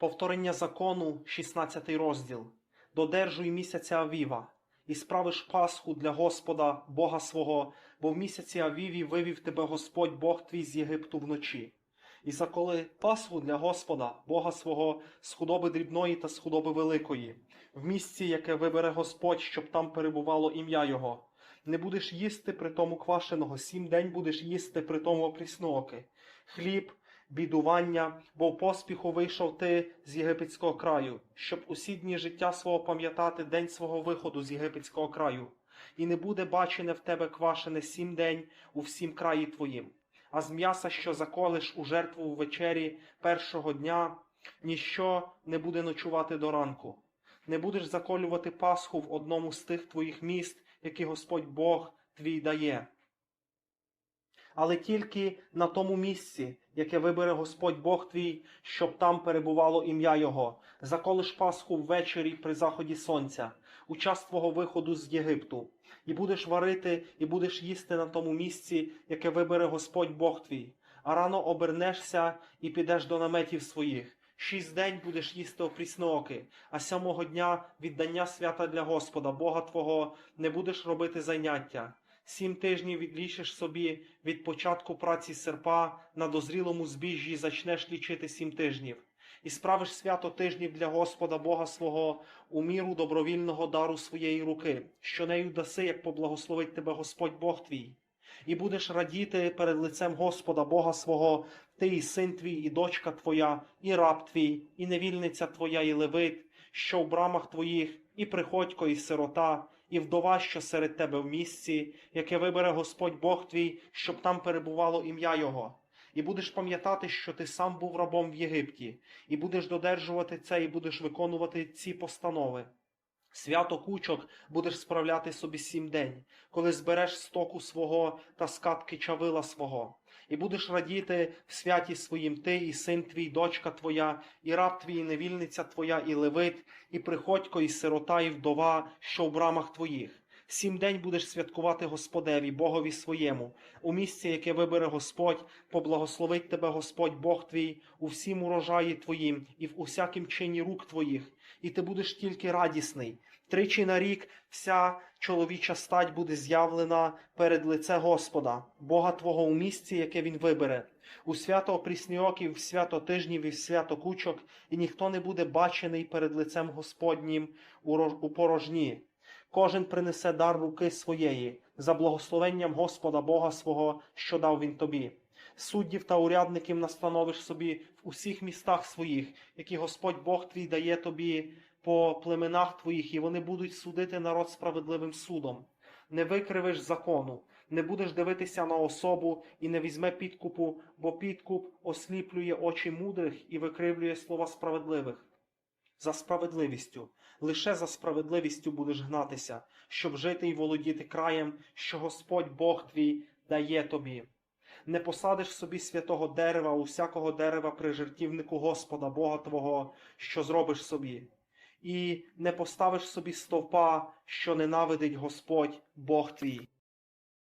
Повторення закону, 16 розділ. Додержуй місяця Авіва, і справиш Пасху для Господа, Бога свого, бо в місяці Авіві вивів тебе Господь Бог твій з Єгипту вночі. І заколи Пасху для Господа, Бога свого, з худоби дрібної та з худоби великої, в місці, яке вибере Господь, щоб там перебувало ім'я Його. Не будеш їсти при тому квашеного, сім день будеш їсти при тому опрісноки. Хліб, бідування, бо в поспіху вийшов ти з єгипетського краю, щоб усі дні життя свого пам'ятати день свого виходу з єгипетського краю, і не буде бачене в тебе квашене сім день у всім краї твоїм. А з м'яса, що заколиш у жертву ввечері першого дня, ніщо не буде ночувати до ранку. Не будеш заколювати Пасху в одному з тих твоїх міст, які Господь Бог твій дає але тільки на тому місці, яке вибере Господь Бог твій, щоб там перебувало ім'я Його. Заколиш Пасху ввечері при заході сонця, у час твого виходу з Єгипту, і будеш варити, і будеш їсти на тому місці, яке вибере Господь Бог твій. А рано обернешся і підеш до наметів своїх. Шість день будеш їсти опріснооки, а сьомого дня віддання свята для Господа, Бога Твого, не будеш робити заняття. Сім тижнів відлічиш собі від початку праці серпа на дозрілому збіжжі зачнеш лічити сім тижнів, і справиш свято тижнів для Господа Бога свого у міру добровільного дару своєї руки, що нею даси, як поблагословить тебе Господь Бог твій. І будеш радіти перед лицем Господа Бога свого, ти і син твій, і дочка твоя, і раб твій, і невільниця твоя, і левит, що в брамах твоїх, і приходько, і сирота, і вдова, що серед тебе в місці, яке вибере Господь Бог твій, щоб там перебувало ім'я Його. І будеш пам'ятати, що ти сам був рабом в Єгипті, і будеш додержувати це, і будеш виконувати ці постанови. Свято кучок будеш справляти собі сім день, коли збереш стоку свого та скатки чавила свого, і будеш радіти в святі своїм ти, і син твій, дочка твоя, і раб твій, і невільниця твоя, і левит, і приходько, і сирота, і вдова, що в брамах твоїх. Сім день будеш святкувати Господеві, Богові своєму, у місці, яке вибере Господь, поблагословить тебе Господь Бог твій у всім урожаї твоїм і в усякім чині рук твоїх, і ти будеш тільки радісний. Тричі на рік вся чоловіча стать буде з'явлена перед лице Господа, Бога Твого у місці, яке Він вибере, у свято опрісньоків, в свято тижнів і в свято кучок, і ніхто не буде бачений перед лицем Господнім у порожні. Кожен принесе дар руки своєї за благословенням Господа Бога свого, що дав він тобі. Суддів та урядників настановиш собі в усіх містах своїх, які Господь Бог твій дає тобі по племенах твоїх, і вони будуть судити народ справедливим судом. Не викривиш закону, не будеш дивитися на особу і не візьме підкупу, бо підкуп осліплює очі мудрих і викривлює слова справедливих за справедливістю. Лише за справедливістю будеш гнатися, щоб жити і володіти краєм, що Господь Бог твій дає тобі. Не посадиш собі святого дерева у всякого дерева при жертівнику Господа Бога Твого, що зробиш собі, і не поставиш собі стовпа, що ненавидить Господь Бог твій.